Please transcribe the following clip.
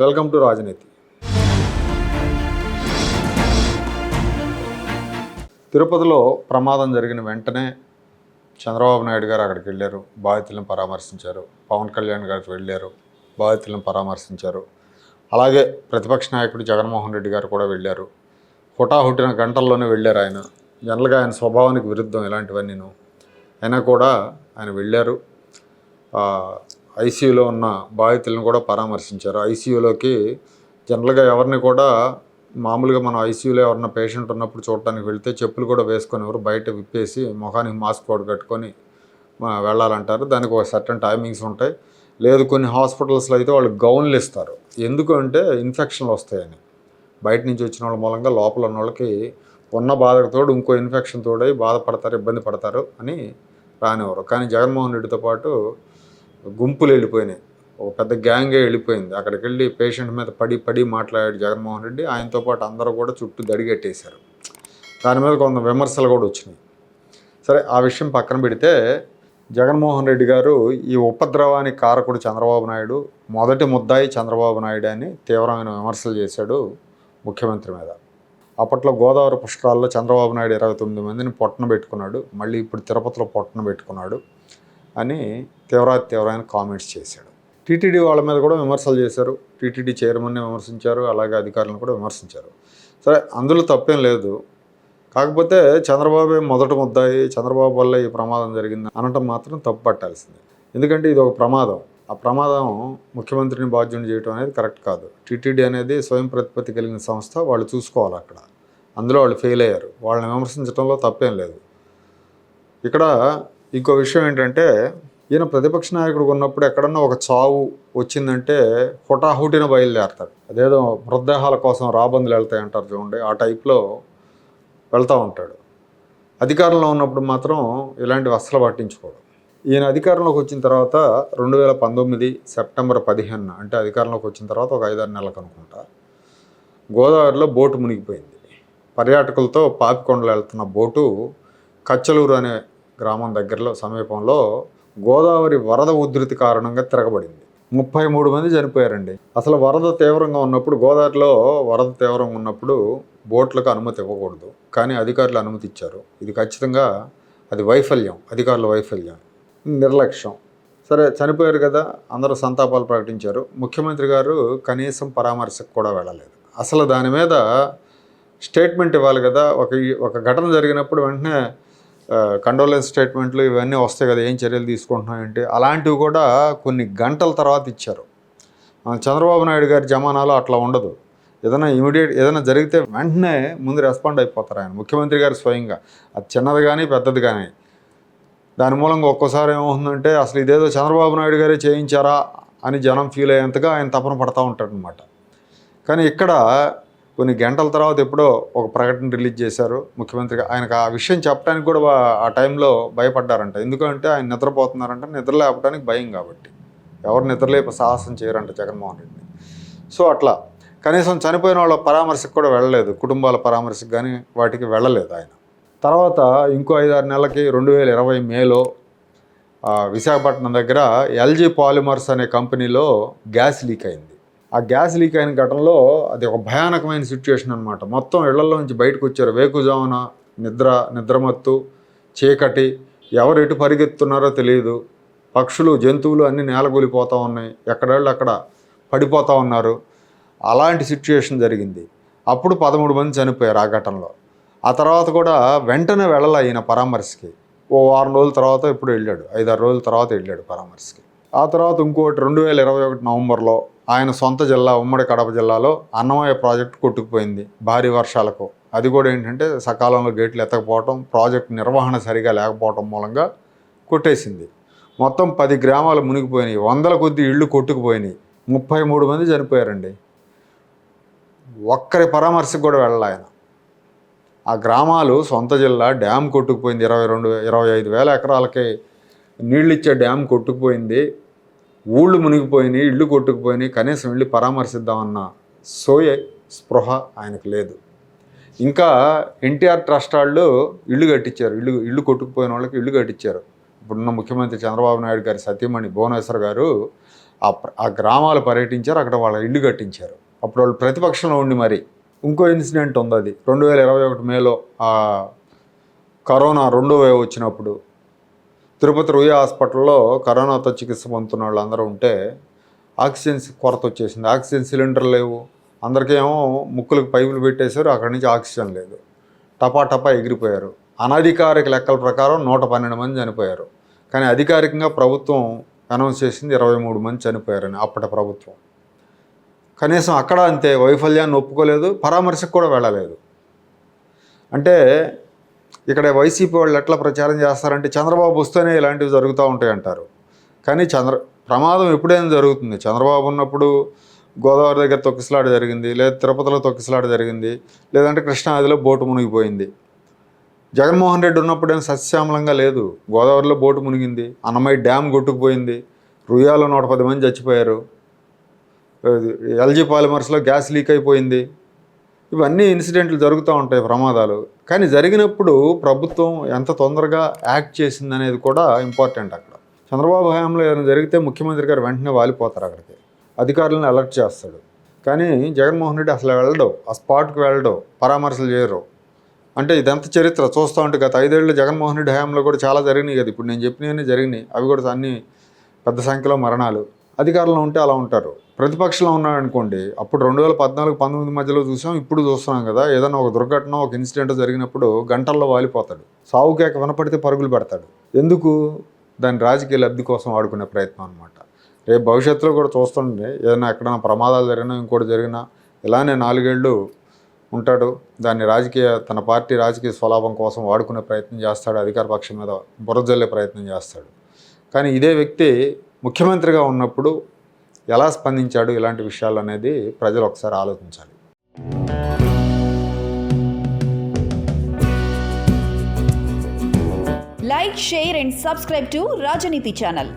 Welcome to రాజనీతి. తిరుపతిలో ప్రమాదం జరిగిన వెంటనే చంద్రబాబు నాయుడు గారు అక్కడికి వెళ్ళారు. బాధితులను పరామర్శించారు. పవన్ కళ్యాణ్ గారికి వెళ్ళారు. బాధితులను పరామర్శించారు. అలాగే ప్రతిపక్ష నాయకుడు జగన్మోహన్ రెడ్డి గారు కూడా వెళ్ళారు. హుటాహుటిన గంటల్లోనే వెళ్ళారు ఆయన. జనరల్గా ఆయన స్వభావానికి విరుద్ధం ఇలాంటివన్నీ అయినా కూడా ఆయన వెళ్ళారు. ఐసీయూలో ఉన్న బాధితులను కూడా పరామర్శించారు. ఐసీయూలోకి జనరల్గా ఎవరిని కూడా మామూలుగా మనం ఐసీయూలో ఎవరన్నా పేషెంట్ ఉన్నప్పుడు చూడటానికి వెళితే చెప్పులు కూడా వేసుకొని ఎవరు బయట విప్పేసి ముఖానికి మాస్క్ కూడా కట్టుకొని వెళ్ళాలంటారు. దానికి ఒక సర్టన్ టైమింగ్స్ ఉంటాయి. లేదు కొన్ని హాస్పిటల్స్లో అయితే వాళ్ళు గౌన్లు ఇస్తారు. ఎందుకు అంటే ఇన్ఫెక్షన్లు వస్తాయని. బయట నుంచి వచ్చిన వాళ్ళ మూలంగా లోపల ఉన్న వాళ్ళకి ఉన్న బాధతోడు ఇంకో ఇన్ఫెక్షన్ తోడై బాధపడతారు ఇబ్బంది పడతారు అని రానివ్వరు. కానీ జగన్మోహన్ రెడ్డితో పాటు గుంపులు వెళ్ళిపోయినాయి. ఒక పెద్ద గ్యాంగే వెళ్ళిపోయింది. అక్కడికి వెళ్ళి పేషెంట్ మీద పడి పడి మాట్లాడాడు జగన్మోహన్ రెడ్డి. ఆయనతో పాటు అందరూ కూడా చుట్టూ దడిగట్టేశారు దాని మీద కొంత విమర్శలు కూడా వచ్చినాయి. సరే ఆ విషయం పక్కన పెడితే జగన్మోహన్ రెడ్డి గారు ఈ ఉపద్రవానికి కారకుడు చంద్రబాబు నాయుడు మొదటి ముద్దాయి చంద్రబాబు నాయుడు అని తీవ్రమైన విమర్శలు చేశాడు ముఖ్యమంత్రి మీద. అప్పట్లో గోదావరి పుష్కరాల్లో చంద్రబాబు నాయుడు ఇరవై తొమ్మిది మందిని పొట్టన పెట్టుకున్నాడు. మళ్ళీ ఇప్పుడు తిరుపతిలో పొట్టన పెట్టుకున్నాడు. అని తీవ్ర తీవ్రమైన కామెంట్స్ చేశాడు. టీటీడీ వాళ్ళ మీద కూడా విమర్శలు చేశారు. టీటీడీ చైర్మన్ని విమర్శించారు. అలాగే అధికారులను కూడా విమర్శించారు. సరే అందులో తప్పేం లేదు. కాకపోతే చంద్రబాబు మొదట ముద్దాయి చంద్రబాబు వల్ల ఈ ప్రమాదం జరిగింది అనటం మాత్రం తప్పు పట్టాల్సిందే. ఎందుకంటే ఇది ఒక ప్రమాదం. ఆ ప్రమాదం ముఖ్యమంత్రిని బాధ్యుని చేయడం అనేది కరెక్ట్ కాదు. టీటీడీ అనేది స్వయం ప్రతిపత్తి కలిగిన సంస్థ. వాళ్ళు చూసుకోవాలి అక్కడ. అందులో వాళ్ళు ఫెయిల్ అయ్యారు. వాళ్ళని విమర్శించడంలో తప్పేం లేదు. ఇక్కడ ఇంకో విషయం ఏంటంటే ఈయన ప్రతిపక్ష నాయకుడు ఉన్నప్పుడు ఎక్కడన్నా ఒక చావు వచ్చిందంటే హుటాహుటిన బయలుదేరతాడు. అదేదో మృతదేహాల కోసం రాబందులు వెళ్తాయి అంటారు చూడండి ఆ టైప్లో వెళ్తూ ఉంటాడు. అధికారంలో ఉన్నప్పుడు మాత్రం ఇలాంటివి అస్సలు పట్టించుకోడు. ఈయన అధికారంలోకి వచ్చిన తర్వాత రెండు వేల పంతొమ్మిది సెప్టెంబర్ పదిహేను అంటే అధికారంలోకి వచ్చిన తర్వాత ఒక ఐదారు నెలలకు అనుకుంటా గోదావరిలో బోటు మునిగిపోయింది. పర్యాటకులతో పాపికొండలు వెళ్తున్న బోటు కచ్చలూరు అనే గ్రామం దగ్గరలో సమీపంలో గోదావరి వరద ఉధృతి కారణంగా తిరగబడింది. ముప్పై మూడు మంది చనిపోయారండి. అసలు వరద తీవ్రంగా ఉన్నప్పుడు గోదావరిలో వరద తీవ్రంగా ఉన్నప్పుడు బోట్లకు అనుమతి ఇవ్వకూడదు. కానీ అధికారులు అనుమతి ఇచ్చారు. ఇది ఖచ్చితంగా అది వైఫల్యం అధికారుల వైఫల్యం. నిర్లక్ష్యం. సరే చనిపోయారు కదా అందరూ సంతాపాలు ప్రకటించారు. ముఖ్యమంత్రి గారు కనీసం పరామర్శకు కూడా వెళ్ళలేదు. అసలు దాని మీద స్టేట్మెంట్ ఇవ్వాలి కదా ఒక ఒక ఘటన జరిగినప్పుడు వెంటనే కండోలెన్స్ స్టేట్మెంట్లు ఇవన్నీ వస్తాయి కదా ఏం చర్యలు తీసుకుంటున్నాయంటే అలాంటివి కూడా కొన్ని గంటల తర్వాత ఇచ్చారు. చంద్రబాబు నాయుడు గారి జమానాలో అట్లా ఉండదు. ఏదైనా ఇమీడియట్ ఏదైనా జరిగితే వెంటనే ముందు రెస్పాండ్ అయిపోతారు ఆయన. ముఖ్యమంత్రి గారు స్వయంగా. అది చిన్నది కానీ పెద్దది కానీ. దాని మూలంగా ఒక్కోసారి ఏమవుతుందంటే అసలు ఇదేదో చంద్రబాబు నాయుడు గారే చేయించారా అని జనం ఫీల్ అయ్యేంతగా ఆయన తపన పడతా ఉంటాడనమాట కానీ ఇక్కడ కొన్ని గంటల తర్వాత ఎప్పుడో ఒక ప్రకటన రిలీజ్ చేశారు ముఖ్యమంత్రిగా. ఆయనకు ఆ విషయం చెప్పడానికి కూడా ఆ టైంలో భయపడ్డారంట. ఎందుకంటే ఆయన నిద్రపోతున్నారంట. నిద్ర లేపడానికి భయం కాబట్టి. ఎవరు నిద్రలేప సాహసం చేయరంట జగన్మోహన్ రెడ్డి సో అట్లా. కనీసం చనిపోయిన వాళ్ళ పరామర్శకు కూడా వెళ్ళలేదు. కుటుంబాల పరామర్శకు కానీ వాటికి వెళ్ళలేదు ఆయన. తర్వాత ఇంకో ఐదారు నెలలకి రెండు వేల ఇరవై మేలో విశాఖపట్నం దగ్గర ఎల్జీ పాలిమర్స్ అనే కంపెనీలో గ్యాస్ లీక్ అయింది. ఆ గ్యాస్ లీక్ అయిన ఘటనలో అది ఒక భయానకమైన సిచ్యువేషన్ అనమాట మొత్తం ఇళ్ళలో నుంచి బయటకు వచ్చారు. వేకుజామున నిద్ర నిద్రమత్తు చీకటి ఎవరు ఎటు పరిగెత్తున్నారో తెలియదు. పక్షులు జంతువులు అన్నీ నేలగూలిపోతూ ఉన్నాయి. ఎక్కడెళ్ళు అక్కడ పడిపోతూ ఉన్నారు. అలాంటి సిచ్యుయేషన్ జరిగింది. అప్పుడు పదమూడు మంది చనిపోయారు ఆ ఘటనలో. ఆ తర్వాత కూడా వెంటనే వెళ్ళాలి ఈయన పరామర్శకి. ఓ వారం రోజుల తర్వాత ఇప్పుడు వెళ్ళాడు. ఐదారు రోజుల తర్వాత వెళ్ళాడు పరామర్శకి. ఆ తర్వాత ఇంకోటి రెండు వేల ఇరవై ఒకటి నవంబర్లో ఆయన సొంత జిల్లా ఉమ్మడి కడప జిల్లాలో అన్నమయ్య ప్రాజెక్ట్ కొట్టుకుపోయింది భారీ వర్షాలకు. అది కూడా ఏంటంటే సకాలంలో గేట్లు ఎత్తకపోవటం ప్రాజెక్ట్ నిర్వహణ సరిగా లేకపోవటం మూలంగా కొట్టేసింది. మొత్తం పది గ్రామాలు మునిగిపోయినాయి. వందల కొద్ది ఇళ్ళు కొట్టుకుపోయినాయి. ముప్పై మూడు మంది చనిపోయారండి. ఒక్కరి పరామర్శకు కూడా వెళ్ళాలి ఆయన. ఆ గ్రామాలు సొంత జిల్లా డ్యామ్ కొట్టుకుపోయింది ఇరవై రెండు ఇరవై ఐదు వేల ఎకరాలకి. నీళ్ళు ఇచ్చే డ్యామ్ కొట్టుకుపోయింది ఊళ్ళు మునిగిపోయినాయి ఇళ్ళు కొట్టుకుపోయినాయి కనీసం వెళ్ళి పరామర్శిద్దామన్న సోయ స్పృహ ఆయనకు లేదు. ఇంకా ఎన్టీఆర్ ట్రస్ట్ వాళ్ళు ఇల్లు కట్టించారు ఇల్లు ఇల్లు కొట్టుకుపోయిన వాళ్ళకి ఇల్లు కట్టించారు. ఇప్పుడున్న ముఖ్యమంత్రి చంద్రబాబు నాయుడు గారి సతీమణి భువనేశ్వర్ గారు ఆ ఆ గ్రామాలు పర్యటించారు అక్కడ వాళ్ళ ఇల్లు కట్టించారు. అప్పుడు వాళ్ళు ప్రతిపక్షంలో ఉండి మరి ఇంకో ఇన్సిడెంట్ ఉంది అది. రెండు వేల ఇరవై ఒకటి మేలో ఆ కరోనా రెండో వేవ్ వచ్చినప్పుడు తిరుపతి రుయా హాస్పిటల్లో కరోనాతో చికిత్స పొందుతున్న వాళ్ళందరూ ఉంటే ఆక్సిజన్ కొరత వచ్చేసింది. ఆక్సిజన్ సిలిండర్ లేవు. అందరికేమో ముక్కులకు పైపులు పెట్టేశారు. అక్కడి నుంచి ఆక్సిజన్ లేదు. టపా టపా ఎగిరిపోయారు. అనధికారిక లెక్కల ప్రకారం నూట పన్నెండు మంది చనిపోయారు. కానీ అధికారికంగా ప్రభుత్వం అనౌన్స్ చేసింది ఇరవై మూడు మంది చనిపోయారని అప్పటి ప్రభుత్వం. కనీసం అక్కడ అంతే వైఫల్యాన్ని ఒప్పుకోలేదు. పరామర్శకు కూడా వెళ్ళలేదు. అంటే ఇక్కడ వైసీపీ వాళ్ళు ఎట్లా ప్రచారం చేస్తారంటే చంద్రబాబు వస్తేనే ఇలాంటివి జరుగుతూ ఉంటాయి అంటారు. కానీ చంద్ర ప్రమాదం ఎప్పుడైనా జరుగుతుంది. చంద్రబాబు ఉన్నప్పుడు గోదావరి దగ్గర తొక్కిసలాట జరిగింది లేదా తిరుపతిలో తొక్కిసలాట జరిగింది లేదంటే కృష్ణానదిలో బోటు మునిగిపోయింది. జగన్మోహన్ రెడ్డి ఉన్నప్పుడు ఏం సస్యశ్యామలంగా లేదు. గోదావరిలో బోటు మునిగింది అన్నమయ్య డ్యామ్ కొట్టుకుపోయింది రుయాలో నూట పది మంది చచ్చిపోయారు. ఎల్జీ పాలిమర్స్లో గ్యాస్ లీక్ అయిపోయింది. ఇవన్నీ ఇన్సిడెంట్లు జరుగుతూ ఉంటాయి ప్రమాదాలు. కానీ జరిగినప్పుడు ప్రభుత్వం ఎంత తొందరగా యాక్ట్ చేసింది అనేది కూడా ఇంపార్టెంట్ అక్కడ. చంద్రబాబు హయాంలో ఏదైనా జరిగితే ముఖ్యమంత్రి గారు వెంటనే వాలిపోతారు అక్కడికి. అధికారులను అలర్ట్ చేస్తాడు. కానీ జగన్మోహన్ రెడ్డి అసలు వెళ్ళడం. ఆ స్పాట్కి వెళ్ళడం. పరామర్శలు చేయరు. అంటే ఇదంత చరిత్ర. చూస్తూ ఉంటే గత ఐదేళ్ళు జగన్మోహన్ రెడ్డి హయాంలో కూడా చాలా జరిగినాయి కదా. ఇప్పుడు నేను చెప్పినవన్నీ జరిగినాయి. అవి కూడా అన్ని పెద్ద సంఖ్యలో మరణాలు. అధికారంలో ఉంటే అలా ఉంటారు. ప్రతిపక్షంలో ఉన్నాడు అనుకోండి అప్పుడు రెండు వేల పద్నాలుగు పంతొమ్మిది మధ్యలో చూసాం ఇప్పుడు చూస్తున్నాం కదా ఏదైనా ఒక దుర్ఘటన ఒక ఇన్సిడెంట్ జరిగినప్పుడు గంటల్లో వాలిపోతాడు. సావు కేక వినపడితే పరుగులు పెడతాడు. ఎందుకు? దాని రాజకీయ లబ్ధి కోసం వాడుకునే ప్రయత్నం అనమాట రేపు భవిష్యత్తులో కూడా చూస్తుండే ఏదైనా ఎక్కడైనా ప్రమాదాలు జరిగినా ఇంకోటి జరిగినా ఇలానే నాలుగేళ్ళు ఉంటాడు. దాన్ని రాజకీయ తన పార్టీ రాజకీయ స్వలాభం కోసం వాడుకునే ప్రయత్నం చేస్తాడు అధికార పక్షం మీద బురజల్లే ప్రయత్నం చేస్తాడు. కానీ ఇదే వ్యక్తి ముఖ్యమంత్రిగా ఉన్నప్పుడు ఎలా స్పందించాడు ఇలాంటి విషయాలు అనేది ప్రజలు ఒకసారి ఆలోచించాలి. Like share and subscribe to Rajaneeti channel